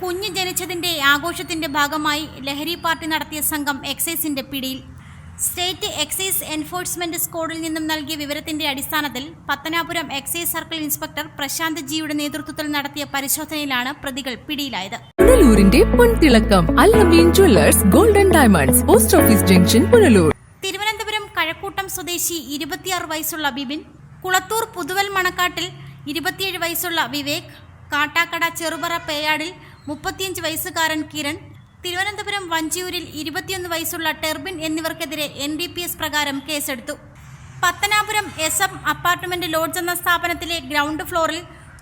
കുഞ്ഞ് ജനിച്ചതിന്റെ ആഘോഷത്തിന്റെ ഭാഗമായി ലഹരി പാർട്ടി നടത്തിയ സംഘം എക്സൈസിന്റെ പിടിയിൽ. സ്റ്റേറ്റ് എക്സൈസ് എൻഫോഴ്സ്മെന്റ് സ്ക്വാഡിൽ നിന്നും നൽകിയ വിവരത്തിന്റെ അടിസ്ഥാനത്തിൽ Pathanapuram excise circle inspector Prashanth ജിയുടെ നേതൃത്വത്തിൽ നടത്തിയ പരിശോധനയിലാണ് പ്രതികൾ പിടിയിലായത്. പുനലൂരിന്റെ പൊൻതിളക്കം Allameen jewellers golden diamonds post office junction Punalur. Thiruvananthapuram Kazhakkoottam സ്വദേശി ഇരുപത്തിയാറ് വയസ്സുള്ള ബിബിൻ കുളത്തൂർ പുതുവൽ മണക്കാട്ടിൽ ഇരുപത്തിയേഴ് വയസ്സുള്ള വിവേക് കാട്ടാക്കട ചെറുപറ പേയാടിൽ മുപ്പത്തിയഞ്ച് വയസ്സുകാരൻ കിരൺ തിരുവനന്തപുരം വഞ്ചിയൂരിൽ ഇരുപത്തിയൊന്ന് വയസ്സുള്ള ടെർബിൻ എന്നിവർക്കെതിരെ എൻ ഡി പി എസ് പ്രകാരം കേസെടുത്തു. Pathanapuram S M apartment lodge എന്ന സ്ഥാപനത്തിലെ ഗ്രൗണ്ട് ഫ്ലോറിൽ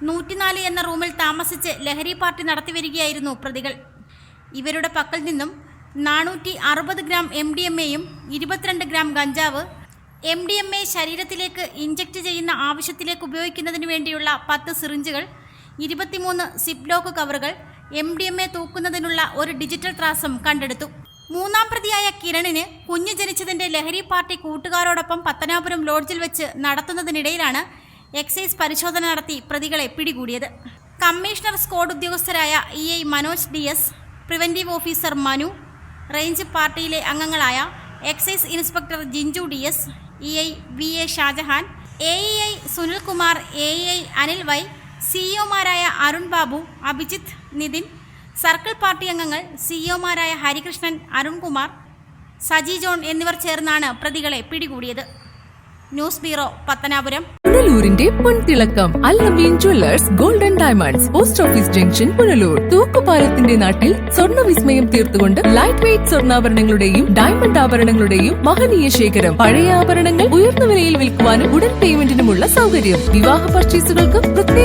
നൂറ്റിനാല് എന്ന റൂമിൽ താമസിച്ച് ലഹരി പാർട്ടി നടത്തിവരികയായിരുന്നു പ്രതികൾ. ഇവരുടെ പക്കൽ നിന്നും നാനൂറ്റി അറുപത് ഗ്രാം എം ഡി എം എയും ഇരുപത്തിരണ്ട് ഗ്രാം ഗഞ്ചാവ് എം ഡി എം എ ശരീരത്തിലേക്ക് ഇഞ്ചക്ട് ചെയ്യുന്ന ആവശ്യത്തിലേക്ക് ഉപയോഗിക്കുന്നതിന് വേണ്ടിയുള്ള പത്ത് സിറിഞ്ചുകൾ ഇരുപത്തിമൂന്ന് സിപ്ലോക്ക് കവറുകൾ എം ഡി എം എ തൂക്കുന്നതിനുള്ള ഒരു ഡിജിറ്റൽ ത്രാസം കണ്ടെടുത്തു. മൂന്നാം പ്രതിയായ കിരണിന് കുഞ്ഞു ജനിച്ചതിന്റെ ലഹരി പാർട്ടി കൂട്ടുകാരോടൊപ്പം പത്തനാപുരം ലോഡ്ജിൽ വെച്ച് നടത്തുന്നതിനിടയിലാണ് എക്സൈസ് പരിശോധന നടത്തി പ്രതികളെ പിടികൂടിയത്. Commissioner squad ഉദ്യോഗസ്ഥരായ E I Manoj D S preventive officer Manu range പാർട്ടിയിലെ അംഗങ്ങളായ excise inspector Jinju D S E I V A Shajahan A E I Sunilkumar A E I Anil Y സിഇഒമാരായ Arun Babu Abhijith Nithin circle party അംഗങ്ങൾ സിഇഒമാരായ Harikrishnan Arunkumar Saji John എന്നിവർ ചേർന്നാണ് പ്രതികളെ പിടികൂടിയത്. News bureau Pathanapuram. പുനലൂരിന്റെ പൊൻതിളക്കം Allameen jewellers golden diamonds post office junction Punalur. തൂക്കുപാലത്തിന്റെ നാട്ടിൽ സ്വർണ വിസ്മയം തീർത്തുകൊണ്ട് ലൈറ്റ് വെയിറ്റ് സ്വർണാഭരണങ്ങളുടെയും ഡയമണ്ട് ആഭരണങ്ങളുടെയും മഹനീയ ശേഖരം. പഴയ ആഭരണങ്ങൾ ഉയർന്ന വിലയിൽ വിൽക്കുവാനും ഉടൻ പേയ്മെന്റിനുമുള്ള സൗകര്യം. വിവാഹ പർച്ചേസുകൾക്ക്